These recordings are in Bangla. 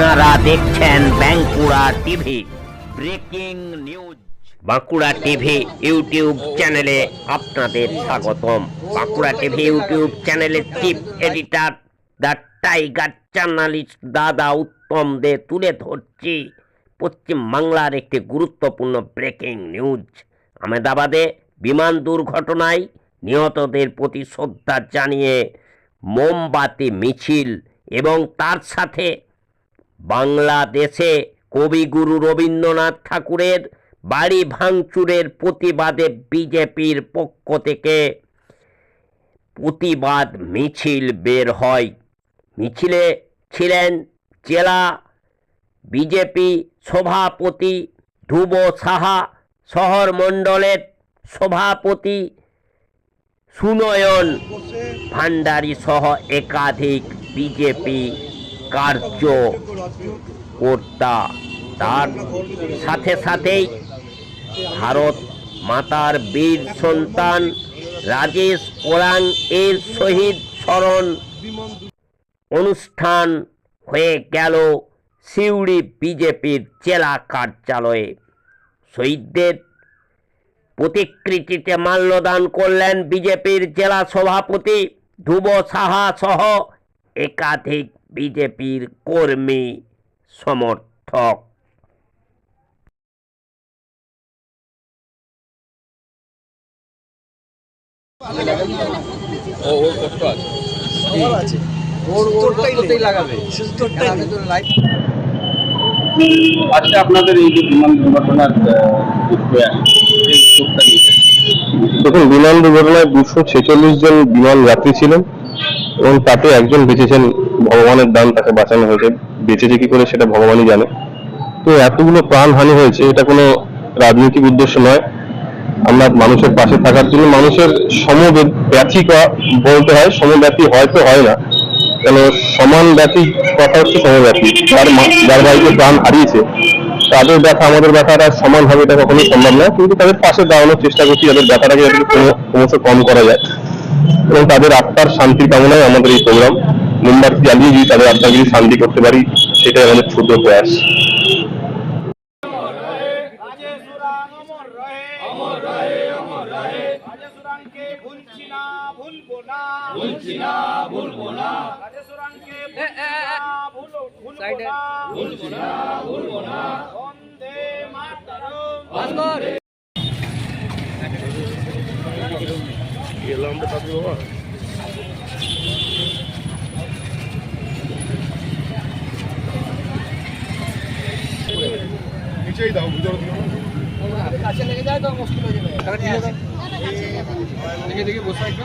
আপনারা দেখছেন Bankura TV, breaking news. Bankura TV YouTube চ্যানেলে আপনাদের স্বাগতম। বাঁকুড়া টিভি ইউটিউব চ্যানেলের chief editor the tiger journalist দাদা উত্তম দে তুলে ধরছি পশ্চিম বাংলার একটি গুরুত্বপূর্ণ ব্রেকিং নিউজ। আহমেদাবাদে বিমান দুর্ঘটনায় নিহতদের প্রতি শ্রদ্ধা জানিয়ে মোমবাতি, মিছিল এবং তার সাথে বাংলাদেশে কবিগুরু রবীন্দ্রনাথ ঠাকুরের বাড়ি ভাঙচুরের প্রতিবাদে বিজেপির পক্ষ থেকে প্রতিবাদ মিছিল বের হয়। মিছিলে ছিলেন জেলা বিজেপি সভাপতি ধ্রুব সাহা, শহর মণ্ডলের সভাপতি সুনয়ন ভান্ডারী সহ একাধিক বিজেপি কার্যকর্তা তার সাথে সাথেই ভারত মাতার বীর সন্তান রাজেশ ওরাং এর শহীদ স্মরণ অনুষ্ঠান হয়ে গেল সিউড়ি বিজেপির জেলা কার্যালয়ে। শহীদদের প্রতিকৃতিতে মাল্যদান করলেন বিজেপির জেলা সভাপতি ধ্রুব সাহা সহ একাধিক বিজেপির কর্মী সমর্থক। ও কষ্ট আছে। আজকে আপনাদের এই যে বিমান দুর্ঘটনার দেখুন বিমান দুর্ঘটনায় দুশো ছেচল্লিশ জন বিমান যাত্রী ছিলেন। এবং তাতে একজন বেঁচেছেন ভগবানের দান, তাকে বাঁচানো হয়েছে। বেঁচেছে কি করে সেটা ভগবানই জানে। তো এতগুলো প্রাণহানি হয়েছে, এটা কোনো রাজনৈতিক উদ্দেশ্য নয়। আমরা মানুষের পাশে থাকার জন্য মানুষের সমব্যথী বলতে হয়, সমব্যথী হয়তো হয় না। কেন সমান ব্যথী কথা হচ্ছে সমব্যথী। যার যার বাড়িতে প্রাণ হারিয়েছে, তাদের ব্যথা আমাদের ব্যথাটা সমান হবে এটা কখনোই সম্ভব নয়। কিন্তু তাদের পাশে দাঁড়ানোর চেষ্টা করছি তাদের ব্যথাটাকে যাতে ক্রমশ কম করা যায়। এবং তাদের আত্মার শান্তির কামনায় আমাদের এই প্রোগ্রাম। মোমবাতি জ্বালিয়ে যদি তাদের আত্মাকে যদি শান্তি করতে পারি সেটাই আমাদের ছোট প্রয়াস। রাজেশুরাং অমর না ভুলবো না রাজেশুরাংকে ভুলো ভুলবো না ভুলবো না ভুলবো না বন্দে মাতরম দেখে দেখে বসে একটু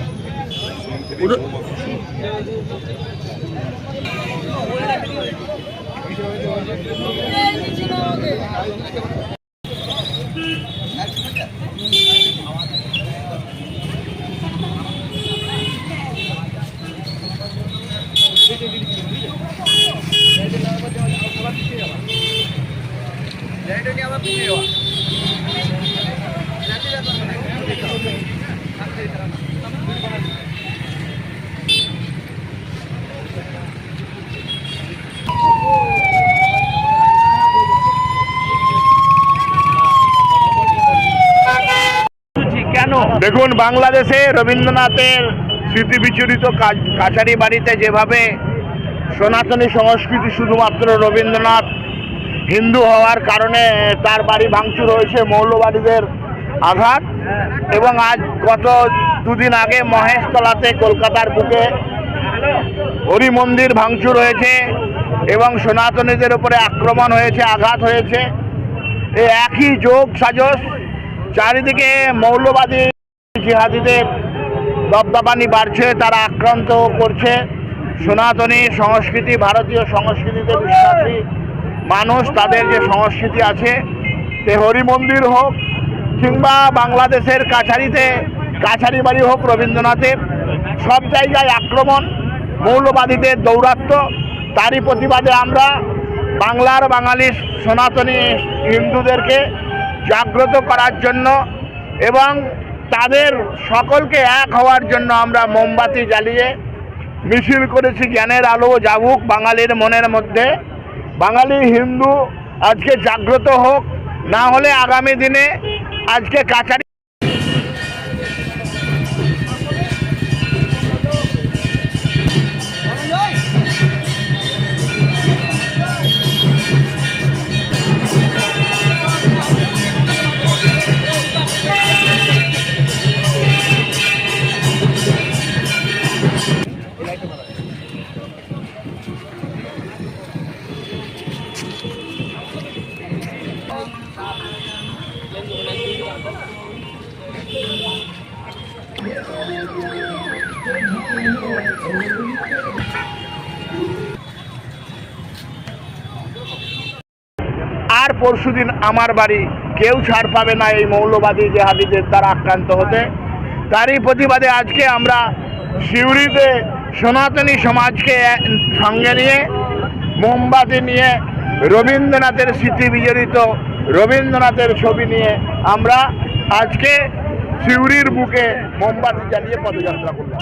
দেখুন বাংলাদেশে রবীন্দ্রনাথের স্মৃতি বিচরিত কাছ- কাছারি বাড়িতে যেভাবে সনাতনী সংস্কৃতি শুধুমাত্র রবীন্দ্রনাথ হিন্দু হওয়ার কারণে তার বাড়ি ভাঙচুর হয়েছে, মৌলবাদীদের আঘাত এবং আজ গত দুদিন আগে মহেশতলাতে কলকাতার বুকে হরি মন্দির ভাঙচুর হয়েছে এবং সনাতনীদের উপরে আক্রমণ হয়েছে, আঘাত হয়েছে। এই একই যোগ সাজস, চারিদিকে মৌলবাদী জিহাদিদের দবদবানি বাড়ছে, তারা আক্রান্ত করছে। সনাতনী সংস্কৃতি, ভারতীয় সংস্কৃতিতে বিশ্বাসী মানুষ, তাদের যে সংস্কৃতি আছে, সে হরি মন্দির হোক কিংবা বাংলাদেশের কাছারিতে, কাছারি বাড়ি হোক, রবীন্দ্রনাথের, সব জায়গায় আক্রমণ, মৌলবাদীদের দৌরাত্ম্য তারই প্রতিবাদে আমরা বাংলার বাঙালি সনাতনী হিন্দুদেরকে জাগ্রত করার জন্য এবং তাদের সকলকে এক হওয়ার জন্য আমরা মোমবাতি জ্বালিয়ে মিছিল করেছি জ্ঞানের আলো জাগুক বাঙালির মনের মধ্যে। বাঙালি, হিন্দু, আজকে জাগ্রত হোক, না হলে আগামী দিনে আজকে কাছারি আর পরশুদিন আমার বাড়ি কেউ ছাড় পাবে না এই মৌলবাদী জেহাদিদের দ্বারা আক্রান্ত হতে। তারই প্রতিবাদে আজকে আমরা সিউড়িতে সনাতনী সমাজকে সঙ্গে নিয়ে, মোমবাতি নিয়ে, রবীন্দ্রনাথের স্মৃতি বিজড়িত রবীন্দ্রনাথের ছবি নিয়ে আমরা আজকে সিউড়ির বুকে মোমবাতি জ্বালিয়ে পদযাত্রা করলাম।